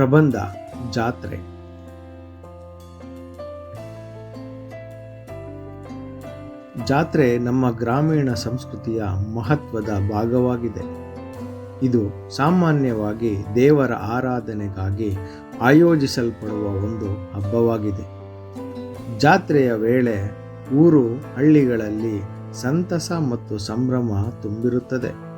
ಪ್ರಬಂಧ, ಜಾತ್ರೆ. ಜಾತ್ರೆ ನಮ್ಮ ಗ್ರಾಮೀಣ ಸಂಸ್ಕೃತಿಯ ಮಹತ್ವದ ಭಾಗವಾಗಿದೆ. ಇದು ಸಾಮಾನ್ಯವಾಗಿ ದೇವರ ಆರಾಧನೆಗಾಗಿ ಆಯೋಜಿಸಲ್ಪಡುವ ಒಂದು ಹಬ್ಬವಾಗಿದೆ. ಜಾತ್ರೆಯ ವೇಳೆ ಊರು, ಹಳ್ಳಿಗಳಲ್ಲಿ ಸಂತಸ ಮತ್ತು ಸಂಭ್ರಮ ತುಂಬಿರುತ್ತದೆ.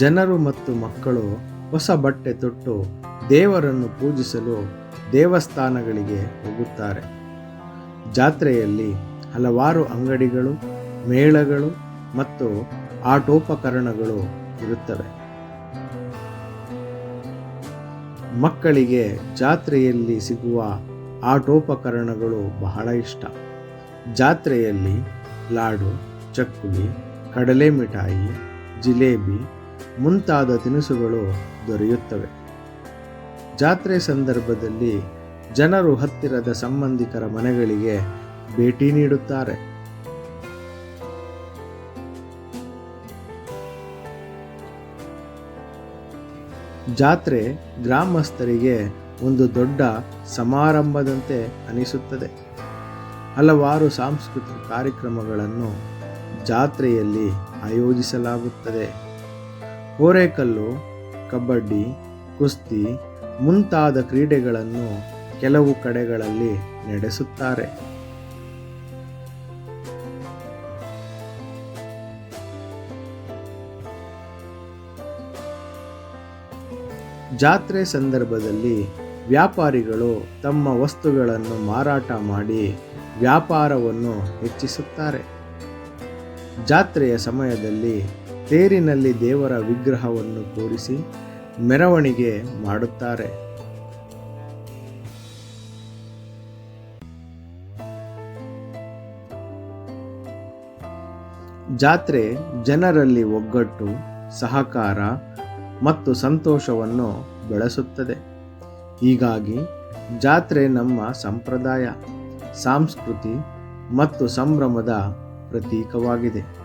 ಜನರು ಮತ್ತು ಮಕ್ಕಳು ಹೊಸ ಬಟ್ಟೆ ತೊಟ್ಟು ದೇವರನ್ನು ಪೂಜಿಸಲು ದೇವಸ್ಥಾನಗಳಿಗೆ ಹೋಗುತ್ತಾರೆ. ಜಾತ್ರೆಯಲ್ಲಿ ಹಲವಾರು ಅಂಗಡಿಗಳು, ಮೇಳಗಳು ಮತ್ತು ಆಟೋಪಕರಣಗಳು ಇರುತ್ತವೆ. ಮಕ್ಕಳಿಗೆ ಜಾತ್ರೆಯಲ್ಲಿ ಸಿಗುವ ಆಟೋಪಕರಣಗಳು ಬಹಳ ಇಷ್ಟ. ಜಾತ್ರೆಯಲ್ಲಿ ಲಾಡು, ಚಕ್ಕುಲಿ, ಕಡಲೆ ಮಿಠಾಯಿ, ಜಿಲೇಬಿ ಮುಂತಾದ ತಿನಿಸುಗಳು ದೊರೆಯುತ್ತವೆ. ಜಾತ್ರೆ ಸಂದರ್ಭದಲ್ಲಿ ಜನರು ಹತ್ತಿರದ ಸಂಬಂಧಿಕರ ಮನೆಗಳಿಗೆ ಭೇಟಿ ನೀಡುತ್ತಾರೆ. ಜಾತ್ರೆ ಗ್ರಾಮಸ್ಥರಿಗೆ ಒಂದು ದೊಡ್ಡ ಸಮಾರಂಭದಂತೆ ಅನಿಸುತ್ತದೆ. ಹಲವಾರು ಸಾಂಸ್ಕೃತಿಕ ಕಾರ್ಯಕ್ರಮಗಳನ್ನು ಜಾತ್ರೆಯಲ್ಲಿ ಆಯೋಜಿಸಲಾಗುತ್ತದೆ. ಕೋರೆಕಲ್ಲು ಕಬಡ್ಡಿ, ಕುಸ್ತಿ ಮುಂತಾದ ಕ್ರೀಡೆಗಳನ್ನು ಕೆಲವು ಕಡೆಗಳಲ್ಲಿ ನಡೆಸುತ್ತಾರೆ. ಜಾತ್ರೆ ಸಂದರ್ಭದಲ್ಲಿ ವ್ಯಾಪಾರಿಗಳು ತಮ್ಮ ವಸ್ತುಗಳನ್ನು ಮಾರಾಟ ಮಾಡಿ ವ್ಯಾಪಾರವನ್ನು ಹೆಚ್ಚಿಸುತ್ತಾರೆ. ಜಾತ್ರೆಯ ಸಮಯದಲ್ಲಿ ತೇರಿನಲ್ಲಿ ದೇವರ ವಿಗ್ರಹವನ್ನು ಕೂರಿಸಿ ಮೆರವಣಿಗೆ ಮಾಡುತ್ತಾರೆ. ಜಾತ್ರೆ ಜನರಲ್ಲಿ ಒಗ್ಗಟ್ಟು, ಸಹಕಾರ ಮತ್ತು ಸಂತೋಷವನ್ನು ಬೆಳೆಸುತ್ತದೆ. ಹೀಗಾಗಿ ಜಾತ್ರೆ ನಮ್ಮ ಸಂಪ್ರದಾಯ, ಸಂಸ್ಕೃತಿ ಮತ್ತು ಸಂಭ್ರಮದ ಪ್ರತೀಕವಾಗಿದೆ.